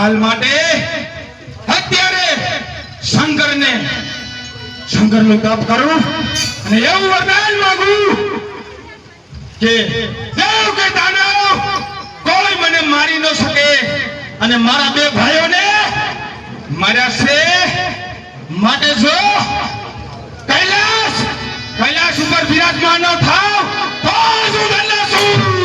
સાલ માટે અત્યારે શંકરને શંકરનું તપ કરું અને એવું વરદાન માંગુ કે કે દાનવ કોઈ મને મારી ન શકે. અને મારા બે ભાઈઓને માર્યા છે માટે જો કૈલાસ કૈલાસ ઉપર બિરાજમાન ન થાવ, તો હું છું.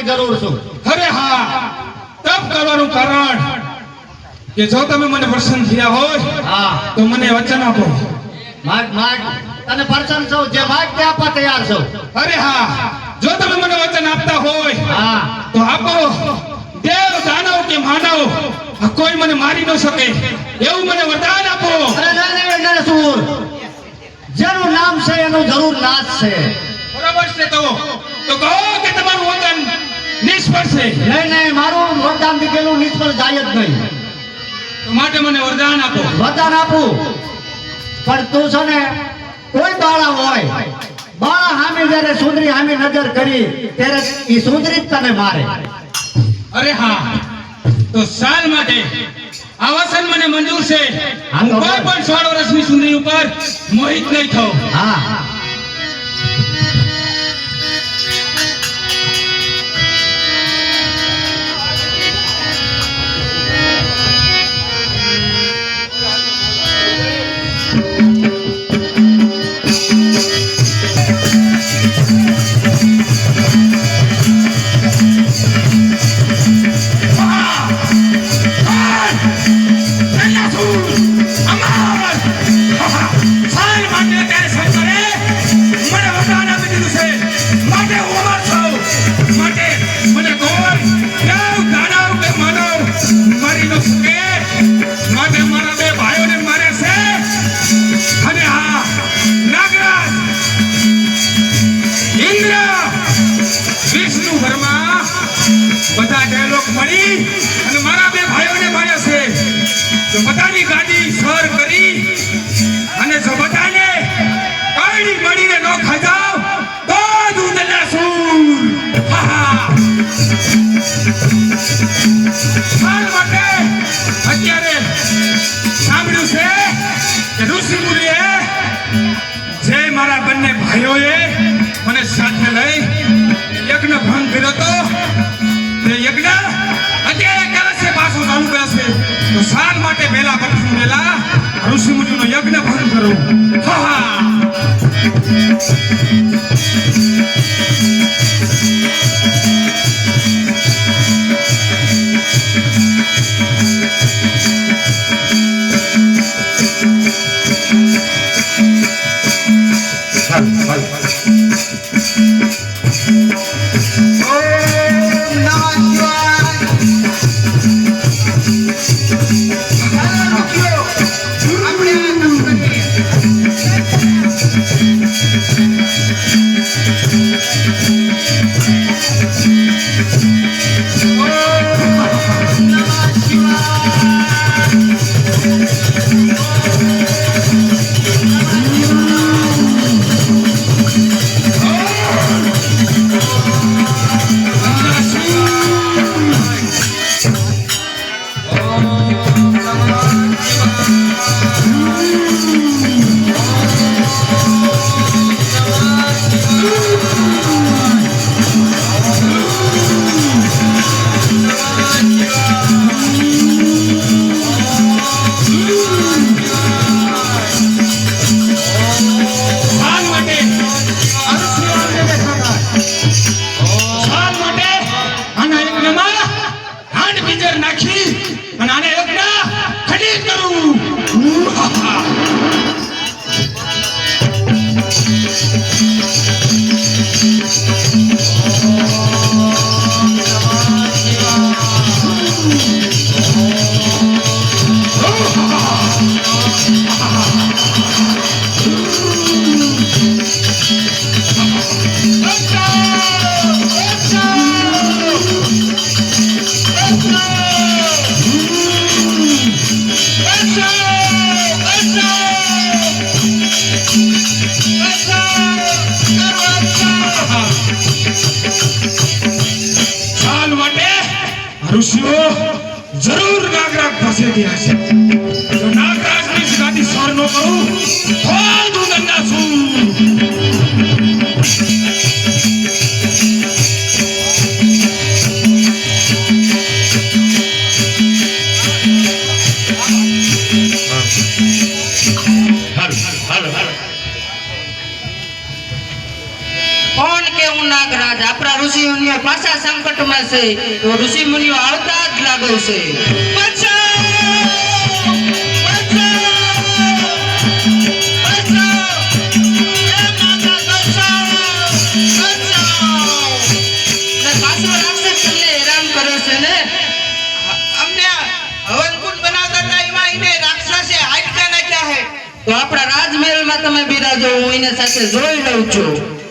કરવાની જરૂર છું. અરે હા તપ કરવાનું કારણ કે જો તમે મને પ્રસન્ન થયા હોય હા. તો મને વચન આપો. માગ માગ. તને પ્રસન્ન છો જે માગ તે આપવા તૈયાર છો? અરે હા જો તમે મને વચન આપતા હોય હા. તો આપો. દેવ દાનવ કે માનવ કોઈ મને મારી ન શકે. એવું મને વરદાન આપો. અરે ના નહીં નરસુર જેનું નામ છે એનું જરૂર નાશ છે. બરાબર છે તો? તો કહો કે તમારું વચન નિષ્ફળ છે નહીં નહીં મારું વરદાન દીધેલું નિષ્ફળ જાય જ નહીં. તો માટે મને વરદાન આપો. વરદાન આપું. પણ તું છે ને કોઈ બાળા હોય બાળા હામે જ્યારે સુંદરી હામી નજર કરી ત્યારે એ સુંદરી જ તને મારે. અરે હા. તો સાલ માટે આવાસન મને મંજૂર છે. હા, કોઈ પણ સોળ વર્ષની સુંદરી ઉપર મોહિત નહીં થઉં. હા. થશે તો ઋષિ મુનિઓ આવતા જ લાગવશે પછી તો આપણા રાજમહેલમાં તમે બિરાજો, હું એને સાથે જોઈ લઉં છું.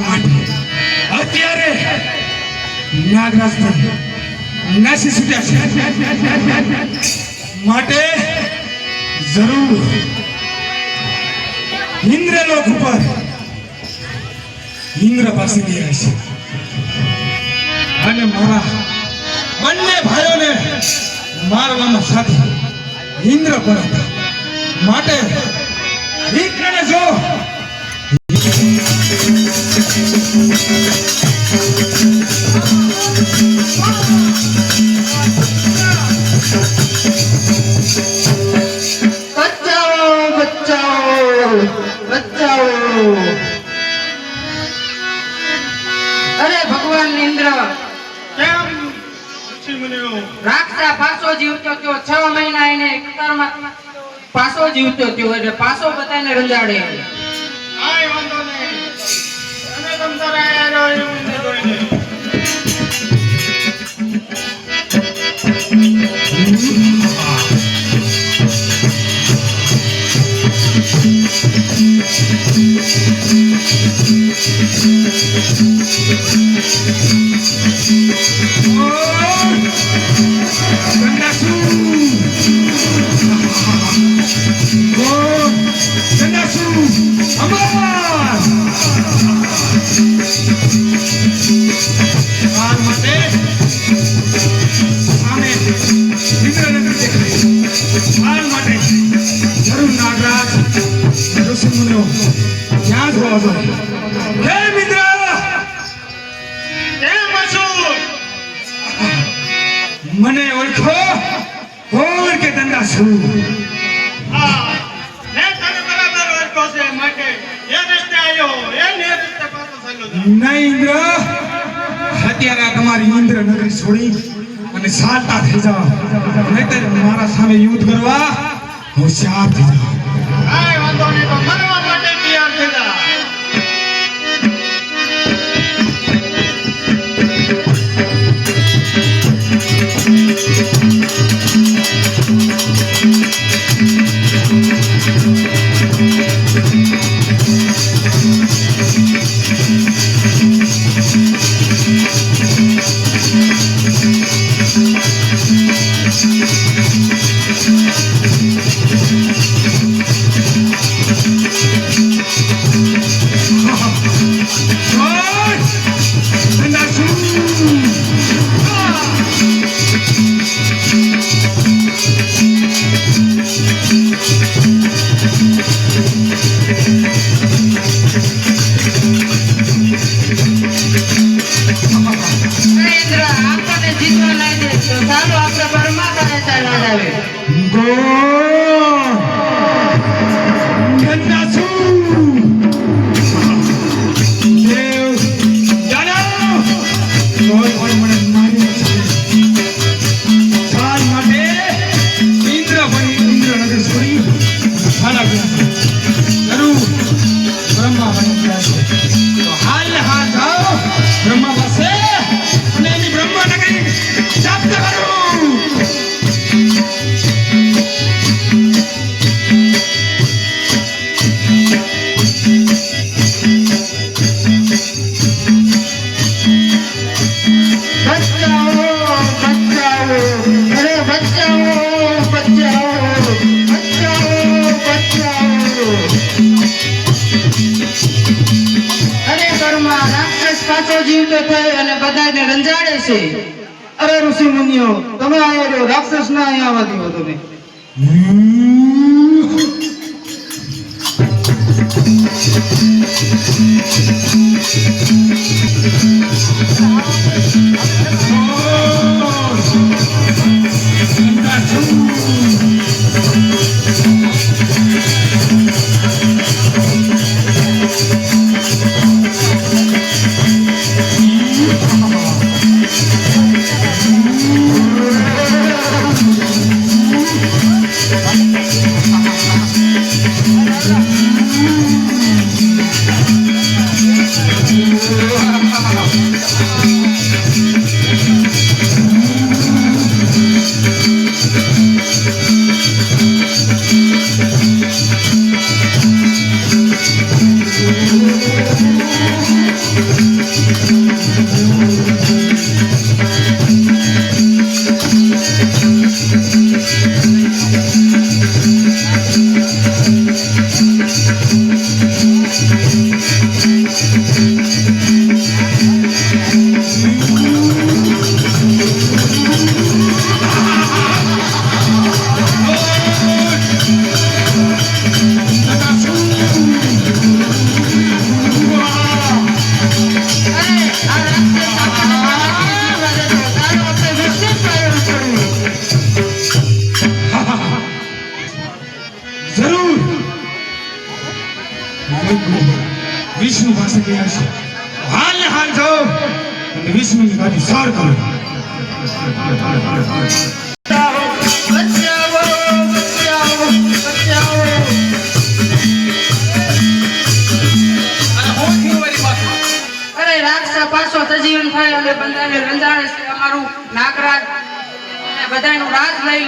માટે. અત્યારે નાગરાજ પણ જરૂર ઇન્દ્રલોક ઉપર ઇન્દ્ર પાસે અને મારા બંને ભાઈઓને મારવામાં સાથે ઇન્દ્ર પર હતા માટે ઇન્દ્રને જો Thank you. જીવતો થયો છ મહિના એને એકતારમાં પાસો જીવતો થયો એટલે પાસો બધાને રંજાડે. કાંઈ વાંધો નહીં. તમે તમતા રહ્યા સામે યુદ્ધ કરવા હોશિયાર થયા. પ્રશ્ન અહીંયા આવવા દીધો તમે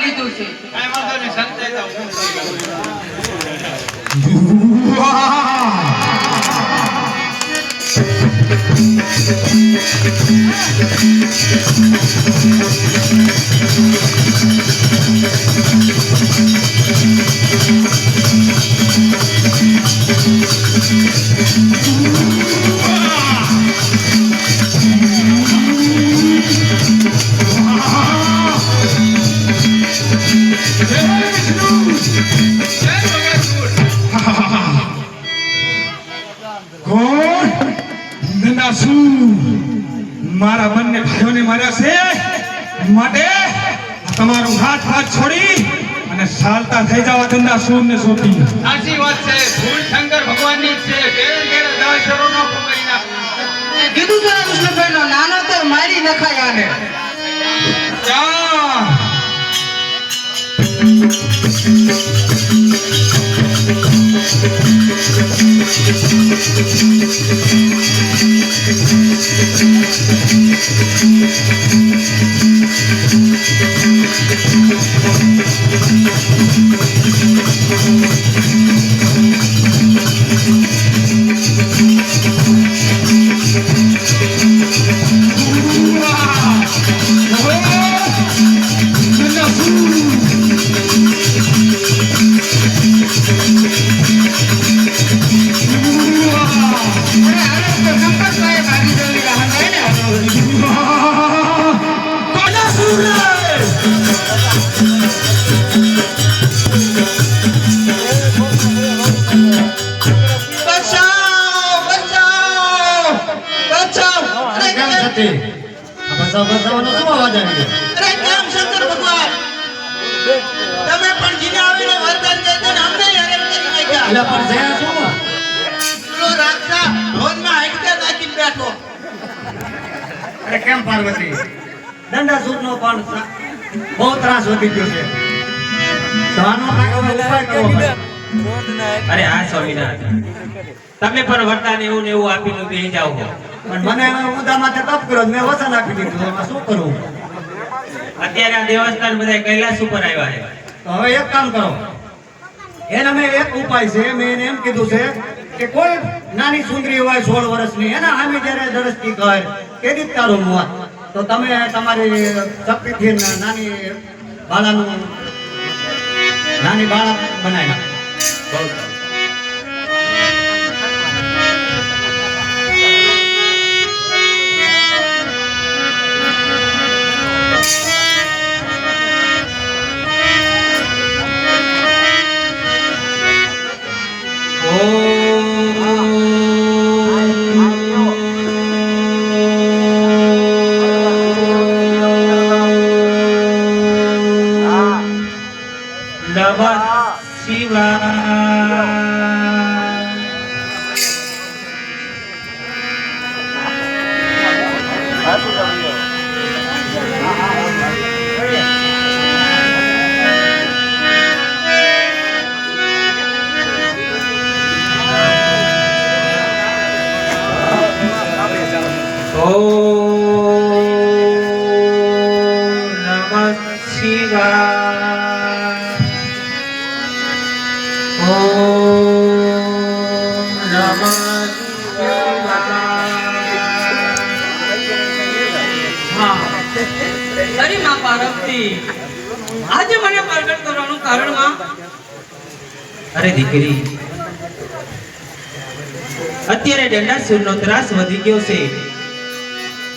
રાજ લીધું છે. કાંઈ વાંધો નહીં સંતાઈ જાઓ, હું કરી મારા ને ભાઈઓને માર્યા છે. માટે તમારું હાથ હાથ છોડી અને સાલતા થઈ જવા સૂર ને સોંપી સાચી વાત છે. ભૂલ શંકર ભગવાનની જ છે. પકડી કીધું તો કૃષ્ણભાઈ નો નાનો તો મારી નખાય આને. જા અરે નાખ્યા એટલે પણ છે શું પેલો રાક્ષા ઢોરમાં હાઈટકા નાખીને બેઠો અરે કેમ પાર્વતી? દંડાસુરનો પણ બહુ ત્રાસ વધી ગયો છે. તો આનો ઉપાય કરવો અરે હા સ્વામિનારાયણ. તમે પણ વરદાન એવું ને એવું આપીને દઉં જાઓ છો. પણ મને મુદ્દા માથે તપ કર્યો મેં વસન આપી દીધું. એમાં શું કરવું અત્યારે આ દેવસ્થાન બધા કૈલાસ ઉપર આવ્યા છે. હવે એક કામ કરો. એના મેં એક ઉપાય છે, મેં એને એમ કીધું છે કે કોઈ નાની સુંદરી હોય સોળ વર્ષની, એના સામે જ્યારે દ્રષ્ટિ કહે કે રીત તારું મોત, તો તમે તમારી શક્તિથી નાની બાળાનું નાની બાળા બનાવી નમઃ શિવાય આજે મને પ્રગટ કરવાનું કારણમાં અરે દીકરી અત્યારે દંડાસુરનો ત્રાસ વધી ગયો છે.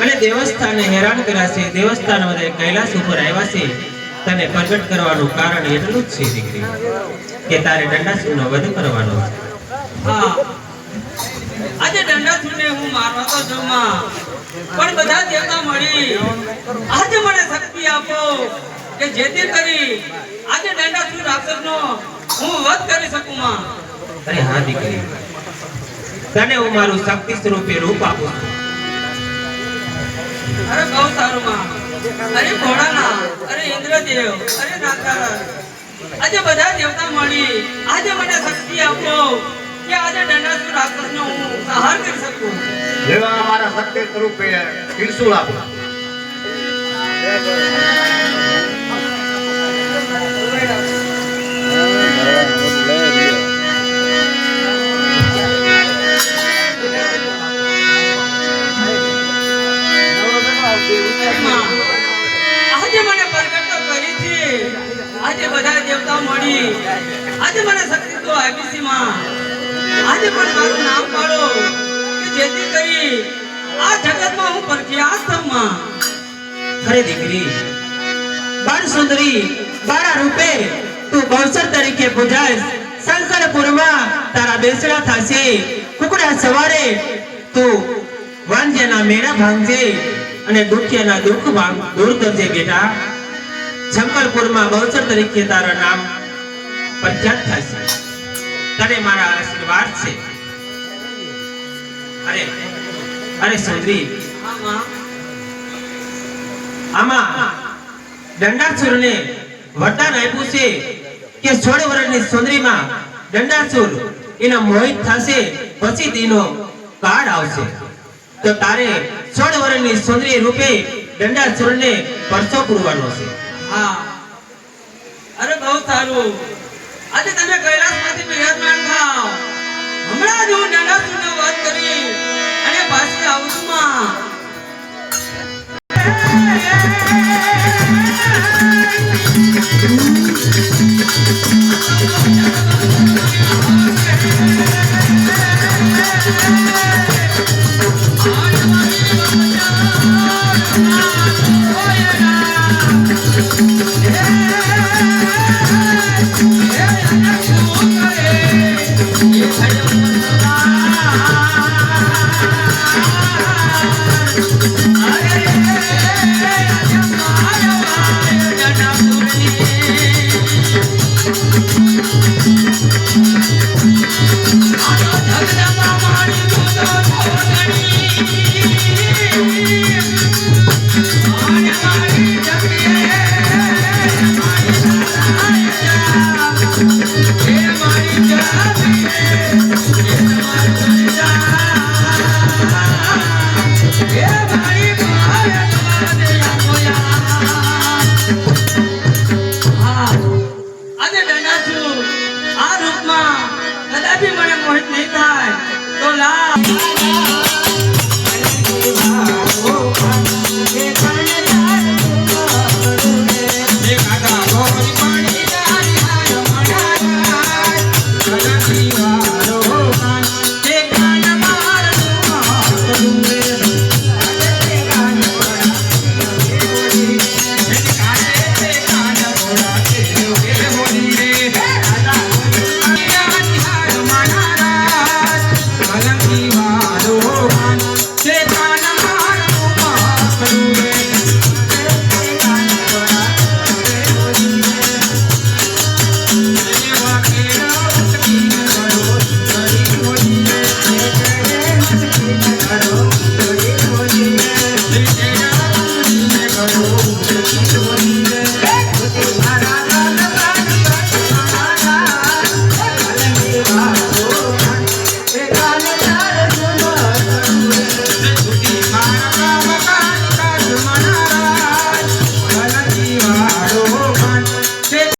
અને દેવસ્થાને હેરાન કરાશે દેવસ્થાન બધા કૈલાસ ઉપર આવ્યા છે. તને પ્રગટ કરવાનું કારણ એટલું જ છે દીકરી કે તારે દંડાસુરનો વધ કરવાનો છે. હા. આજે દંડાસુરને હું મારવા તો છું પણ બધા દેવતા મળી. આજે મને શક્તિ આપો. કે જેથી કરી આજે દંડાસુર રાક્ષસનો હું વધ કરી શકું માં? અરે હા દીકરી. તને હું મારું શક્તિ સ્વરૂપે રૂપ આપું અરે બહુ સારું માં. અરે ઘોડાના અરે ઇન્દ્રદેવ અરે નાથારા આજે બધા દેવતા મળી આજે મને શક્તિ આપો કે આજે દંડાસુર રાક્ષસનો હું સંહાર કરી શકું. દેવા મારા શક્તિ સ્વરૂપે ત્રિશુળ આપો. દેવતા મળી. આજે મને શક્તિ તો આપી માં. આજે પણ મારું નામ પાડો. કે જેથી કરી આ જગતમાં હું પ્રખ્યાત થઉં અરે દીકરી, બાળ સુંદરી બારા રૂપે તું ગૌસર તરીકે પૂજાય શંકરપુરમાં તારા બેસડા થશે. કુકડા સવારે તું વાંજ્યના મેળા ભાંગજે અને દુખિયાના દુઃખ દૂર કરજે બેટા. શંકરપુરમાં બહુચર તરીકે તારું નામ પ્રખ્યાત થશે તને મારા આશીર્વાદ છે. અરે અરે સુંદરી આમાં દંડાસુરને વરદાન આપ્યું છે કે સોળ વર્ષની સુંદરીમાં દંડાસુર એના મોહિત થશે, પછી તેનો કાળ આવશે. તો તારે સોળ વર્ષની સુંદરી રૂપે દંડાસુરને પરસો પૂરવાનો છે. હા. અરે બહુ સારું. આજે તમે કૈલાસમાંથી બિરાજમાન થાવ હમણાં જ હું નંદાસુરનો વધ કરી અને પાછી આવું માં. હા